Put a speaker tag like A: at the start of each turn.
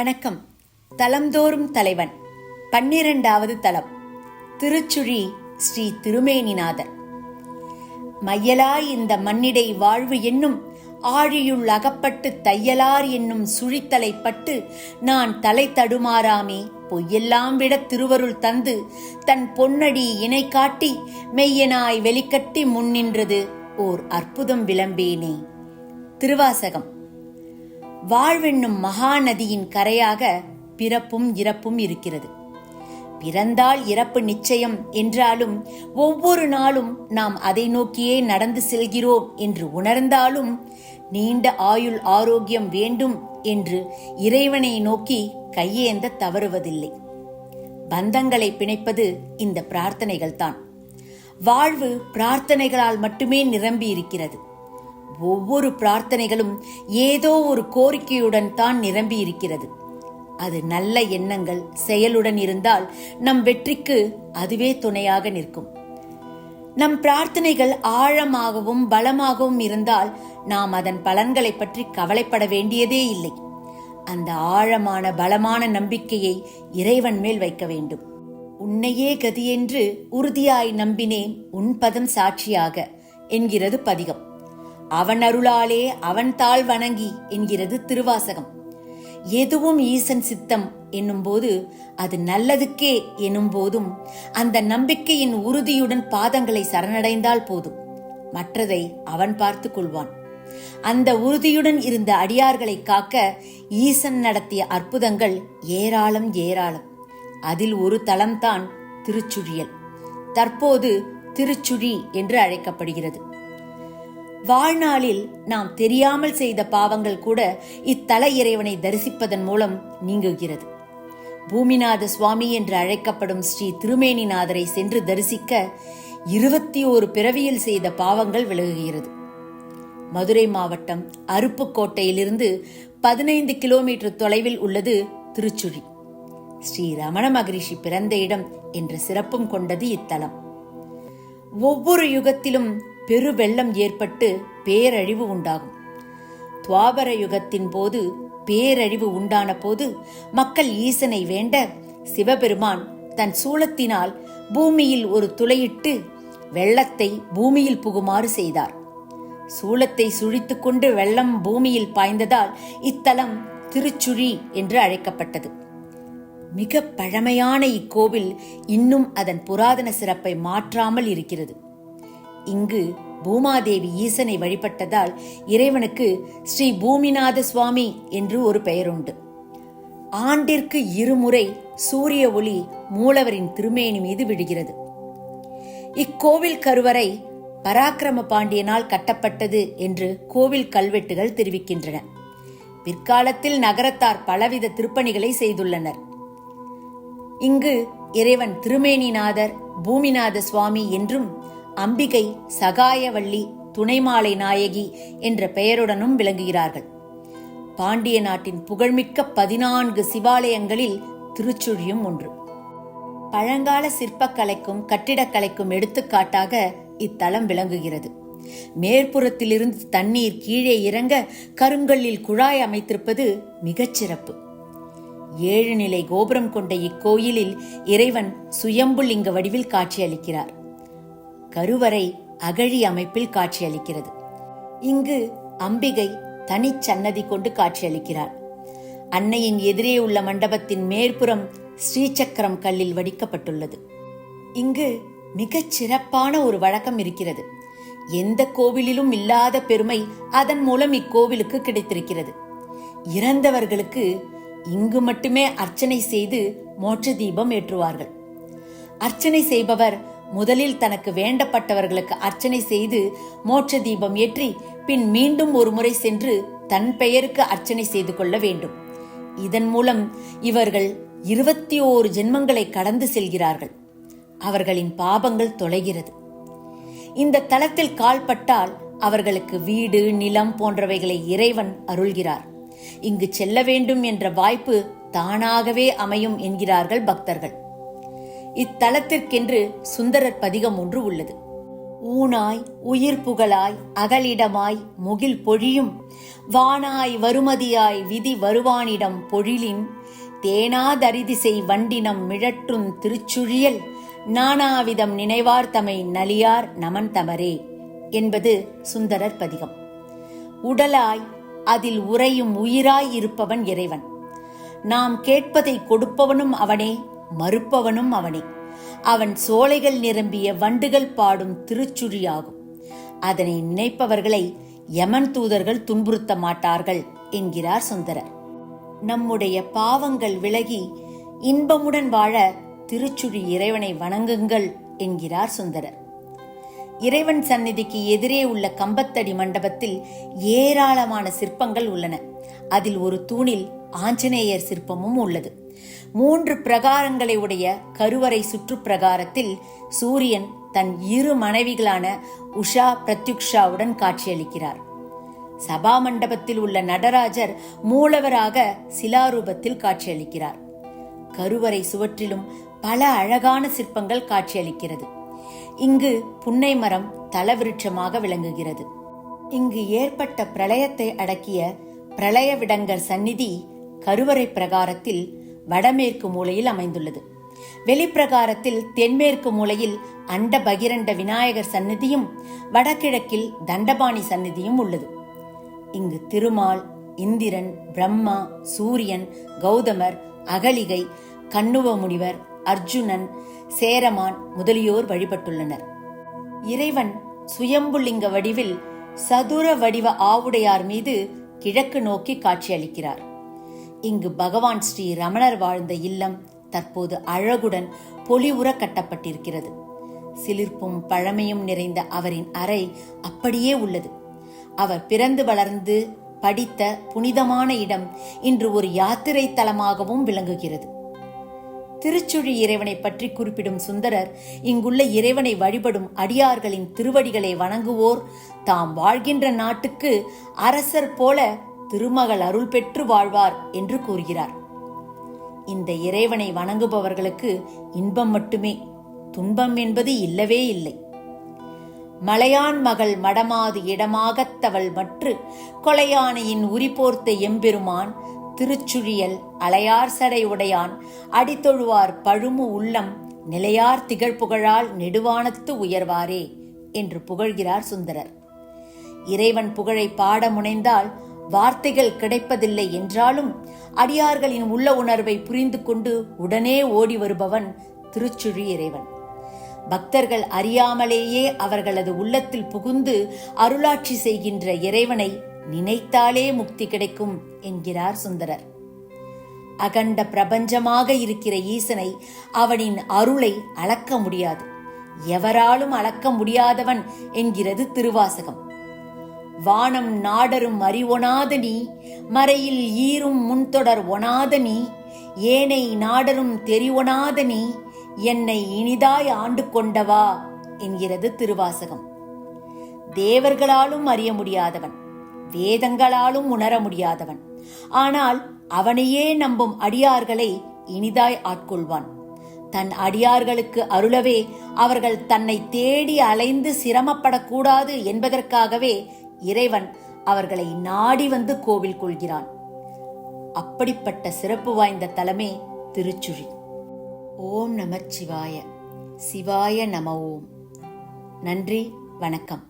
A: வணக்கம். தலம்தோறும் தலைவன். பன்னிரண்டாவது தலம். திருச்சுழி ஸ்ரீ திருமேனிநாதர். மையலாய் இந்த மண்ணிடை வாழ்வு என்னும் ஆழியுள் அகப்பட்டு தையலார் என்னும் சுழித்தலை பட்டு நான் தலை தடுமாறாமே பொய்யெல்லாம் விட திருவருள் தந்து தன் பொன்னடி இணை காட்டி மெய்யனாய் வெளிக்கட்டி முன்னின்றது ஓர் அற்புதம் விளம்பேனே. திருவாசகம். வாழ்வென்னும் மகாநதியின் கரையாக பிறப்பும் இறப்பும் இருக்கிறது. பிறந்தால் இறப்பு நிச்சயம் என்றாலும் ஒவ்வொரு நாளும் நாம் அதை நோக்கியே நடந்து செல்கிறோம் என்று உணர்ந்தாலும் நீண்ட ஆயுள் ஆரோக்கியம் வேண்டும் என்று இறைவனை நோக்கி கையேந்த தவறுவதில்லை. பந்தங்களை பிணைப்பது இந்த பிரார்த்தனைகள்தான். வாழ்வு பிரார்த்தனைகளால் மட்டுமே நிரம்பி இருக்கிறது ஒவ்வொரு பிரார்த்தனைகளும் ஏதோ ஒரு கோரிக்கையுடன் தான் நிரம்பி இருக்கிறது அது நல்ல எண்ணங்கள் செயலுடன் இருந்தால் நம் வெற்றிக்கு அதுவே துணையாக நிற்கும். நம் பிரார்த்தனைகள் ஆழமாகவும் பலமாகவும் இருந்தால் நாம் அதன் பலன்களை பற்றி கவலைப்பட வேண்டியதே இல்லை. அந்த ஆழமான பலமான நம்பிக்கையை இறைவன் மேல் வைக்க வேண்டும். உன்னையே கதியென்று உறுதியாய் நம்பினேன் உன் பதம் சாட்சியாக என்கிறது பதிகம். அவன் அருளாலே அவன் தாழ் வணங்கி என்கிறது திருவாசகம். எதுவும் ஈசன் சித்தம் என்னும்போது அது நல்லதுக்கே எனும் போதும் அந்த நம்பிக்கையின் உறுதியுடன் பாதங்களை சரணடைந்தால் போதும். மற்றதை அவன் பார்த்து கொள்வான். அந்த உறுதியுடன் இருந்த அடியார்களை காக்க ஈசன் நடத்திய அற்புதங்கள் ஏராளம் ஏராளம். அதில் ஒரு தளம்தான் திருச்சுழியல். தற்போது திருச்சுழி என்று அழைக்கப்படுகிறது. வாழ்நாளில் நாம் தெரியாமல் செய்த பாவங்கள் கூட இத்தல இறைவனை தரிசிப்பதன் மூலம் நீங்குகிறது. பூமிநாத சுவாமி என்று அழைக்கப்படும் ஸ்ரீ திருமேனிநாதரை சென்று தரிசிக்க இருபத்தி ஓரு பிறவியில் செய்த பாவங்கள் விலகுகிறது. மதுரை மாவட்டம் அருப்புக்கோட்டையிலிருந்து பதினைந்து கிலோமீட்டர் தொலைவில் உள்ளது திருச்சுழி. ஸ்ரீ ரமண மகரிஷி பிறந்த இடம் என்ற சிறப்பும் கொண்டது இத்தலம். ஒவ்வொரு யுகத்திலும் பெருவெள்ளம் ஏற்பட்டு பேரழிவு உண்டாகும். துவாபர யுகத்தின் போது பேரழிவு உண்டான போது மக்கள் ஈசனை வேண்ட சிவபெருமான் தன் சூளத்தினால் பூமியில் ஒரு துளையிட்டு வெள்ளத்தை பூமியில் புகுமாறு செய்தார். சூலத்தை சுழித்துக்கொண்டு வெள்ளம் பூமியில் பாய்ந்ததால் இத்தலம் திருச்சுழி என்று அழைக்கப்பட்டது. மிக பழமையான இக்கோவில் இன்னும் அதன் புராதன சிறப்பை மாற்றாமல் இருக்கிறது. இங்கு பூமாதேவி ஈசனை வழிபட்டதால் இறைவனுக்கு ஸ்ரீ பூமிநாத சுவாமி என்று ஒரு பெயருண்டு. ஆண்டிற்கு இருமுறை சூரிய ஒளி மூலவரின் திருமேனி மீது விடுகிறது இக்கோவில் கருவறை பராக்கிரம பாண்டியனால் கட்டப்பட்டது என்று கோவில் கல்வெட்டுகள் தெரிவிக்கின்றன. பிற்காலத்தில் நகரத்தார் பலவித திருப்பணிகளை செய்துள்ளனர். இங்கு இறைவன் திருமேனிநாதர் பூமிநாத சுவாமி என்றும் அம்பிகை சகாயவள்ளி துணைமாலை நாயகி என்ற பெயருடனும் விளங்குகிறார்கள். பாண்டிய நாட்டின் புகழ்மிக்க பதினான்கு சிவாலயங்களில் திருச்சுழியும் ஒன்று. பழங்கால சிற்பக்கலைக்கும் கட்டிடக்கலைக்கும் எடுத்துக்காட்டாக இத்தலம் விளங்குகிறது. மேற்புறத்திலிருந்து தண்ணீர் கீழே இறங்க கருங்கல்லில் குழாய் அமைத்திருப்பது மிகச் சிறப்பு. ஏழு நிலை கோபுரம் கொண்ட இக்கோயிலில் இறைவன் சுயம்புலிங்க வடிவில் காட்சியளிக்கிறார். கருவறை அகழி அமைப்பில் காட்சியளிக்கிறது. இங்கு அம்பிகை தனிச்சன்னதி கொண்டு காட்சியளிக்கிறார். அன்னையின் எதிரே உள்ள மண்டபத்தின் மேற்புறம் ஸ்ரீசக்கரம் கல்லில் வடிக்கப்பட்டுள்ளது. இங்கு மிகச் சிறப்பான ஒரு வழக்கம் இருக்கிறது. எந்த கோவிலிலும் இல்லாத பெருமை அதன் மூலம் இக்கோவிலுக்கு கிடைத்திருக்கிறது. இறந்தவர்களுக்கு இங்கு மட்டுமே அர்ச்சனை செய்து மோட்ச தீபம் ஏற்றுவார்கள். அர்ச்சனை செய்பவர் முதலில் தனக்கு வேண்டப்பட்டவர்களுக்கு அர்ச்சனை செய்து மோட்ச தீபம் ஏற்றி பின் மீண்டும் ஒரு முறை சென்று தன் பெயருக்கு அர்ச்சனை செய்து கொள்ள வேண்டும். இதன் மூலம் இவர்கள் இருபத்தி ஓரு ஜென்மங்களை கடந்து செல்கிறார்கள். அவர்களின் பாபங்கள் தொலைகிறது. இந்த தளத்தில் கால்பட்டால் அவர்களுக்கு வீடு நிலம் போன்றவைகளை இறைவன் அருள்கிறார். இங்கு செல்ல வேண்டும் என்ற வாய்ப்பு தானாகவே அமையும் என்கிறார்கள் பக்தர்கள். இத்தலத்திற்கென்று சுந்தரர் பதிகம் ஒன்று உள்ளது. ஊனாய் உயிர் புகழாய் அகலிடமாய் முகில் பொழியும். வானாய் வருமதியாய் விதி வருவானிடம் பொழிலின். தேனாதரிதிசை வண்டினம் மிழற்றும் திருச்சுழியல். நானாவிதம் நினைவார்த்தமை நலியார் நமன் தமரே என்பது சுந்தரர் பதிகம். உடலாய் அதில் உறையும் உயிராய் இருப்பவன் இறைவன். நாம் கேட்பதை கொடுப்பவனும் அவனே. மறுப்பவனும் அவனே. அவன் சோலைகள் நிரம்பிய வண்டுகள் பாடும் திருச்சுழியாகும். அதனை நினைப்பவர்களை யமன் தூதர்கள் துன்புறுத்த மாட்டார்கள் என்கிறார் சுந்தரர். நம்முடைய பாவங்கள் விலகி இன்பமுடன் வாழ திருச்சுழி இறைவனை வணங்குங்கள் என்கிறார் சுந்தரர். இறைவன் சந்நிதிக்கு எதிரே உள்ள கம்பத்தடி மண்டபத்தில் ஏராளமான சிற்பங்கள் உள்ளன. அதில் ஒரு தூணில் ஆஞ்சநேயர் சிற்பமும் உள்ளது. மூன்று பிரகாரங்களை உடைய கருவறை சுற்றுப்பிரகாரத்தில் சூரியன் தன் இரு மனைவிகளான உஷா பிரத்யுக்ஷாவுடன் காட்சியளிக்கிறார். சபா மண்டபத்தில் உள்ள நடராஜர் மூலவராக சிலாரூபத்தில் காட்சியளிக்கிறார். கருவறை சுவற்றிலும் பல அழகான சிற்பங்கள் காட்சியளிக்கிறது. இங்கு புன்னை மரம் தலவிருட்சமாக விளங்குகிறது. இங்கு ஏற்பட்ட பிரளயத்தை அடக்கிய பிரளய விடங்கர் சந்நிதி கருவறை பிரகாரத்தில் வடமேற்கு மூலையில் அமைந்துள்ளது. வெளிப்பிரகாரத்தில் தென்மேற்கு மூலையில் அண்ட பகிரண்ட விநாயகர் சந்நிதியும் வடகிழக்கில் தண்டபாணி சந்நிதியும் உள்ளது. இங்கு திருமால் இந்திரன் பிரம்மா சூரியன் கௌதமர் அகலிகை கண்ணுவ முனிவர் அர்ஜுனன் சேரமான் முதலியோர் வழிபட்டுள்ளனர். இறைவன் சுயம்புலிங்க வடிவில் சதுர வடிவ ஆவுடையார் மீது கிழக்கு நோக்கி காட்சியளிக்கிறார். இங்கு பகவான் ஸ்ரீ ரமணர் வாழ்ந்த இல்லம் தற்போது அழகுடன் பொலிவுற கட்டப்பட்டிருக்கிறது. சிலிர்ப்பும் பழமையும் நிறைந்த அவரின் அறை அப்படியே உள்ளது. அவர் பிறந்து வளர்ந்து படித்த புனிதமான இடம் இன்று ஒரு யாத்திரை தலமாகவும் விளங்குகிறது. திருச்சுழி இறைவனை பற்றி குறிப்பிடும் சுந்தரர் இங்குள்ள இறைவனை வழிபடும் அடியார்களின் திருவடிகளை வணங்குவோர் தாம் வாழ்கின்ற நாட்டுக்கு அரசர் போல திருமகள் அருள் பெற்று வாழ்வார் என்று கூறுகிறார். இந்த இறைவனை வணங்குபவர்களுக்கு இன்பம் மட்டுமே துன்பம் என்பது இல்லவே இல்லை. மலையான் மகள் மடமாது இடமாகத்தவள் மற்று கொலையானையின் உரிபோர்த்த எம்பெருமான் திருச்சுழியல் அலையார் சடை உடையான் அடித்தொழுவார் பழுமு உள்ளம் நிலையார் திகழ்புகழால் நெடுவானத்து உயர்வாரே என்று புகழ்கிறார் சுந்தரர். இறைவன் புகழை பாட முனைந்தால் வார்த்தைகள் கிடைப்பதில்லை என்றாலும் அடியார்களின் உள்ள உணர்வை புரிந்து கொண்டு உடனே ஓடி வருபவன் திருச்சுழி இறைவன். பக்தர்கள் அறியாமலேயே அவர்களது உள்ளத்தில் புகுந்து அருளாட்சி செய்கின்ற இறைவனை நினைத்தாலே முக்தி கிடைக்கும் என்கிறார் சுந்தரர். அகண்ட பிரபஞ்சமாக இருக்கிற ஈசனை அவனின் அருளை அளக்க முடியாது. எவராலும் அளக்க முடியாதவன் என்கிறது திருவாசகம். வானம் நாடரும் அறிவொணாத நீ மறையில் ஈரும் முன்தொடர் ஒணாத நீ ஏனை நாடரும் தெரிவொணாத நீ என்னை இனிதாய் ஆண்டு கொண்டவா என்கிறது திருவாசகம். தேவர்களாலும் அறிய முடியாதவன் வேதங்களாலும் உணர முடியாதவன் ஆனால் அவனையே நம்பும் அடியார்களை இனிதாய் ஆட்கொள்வான். தன் அடியார்களுக்கு அருளவே அவர்கள் தன்னை தேடி அலைந்து சிரமப்படக்கூடாது என்பதற்காகவே இறைவன் அவர்களை நாடி வந்து கோவில் கொள்கிறான். அப்படிப்பட்ட சிறப்பு வாய்ந்த தலமே திருச்சுழி. ஓம் நமச்சிவாய. சிவாய நம ஓம். நன்றி வணக்கம்.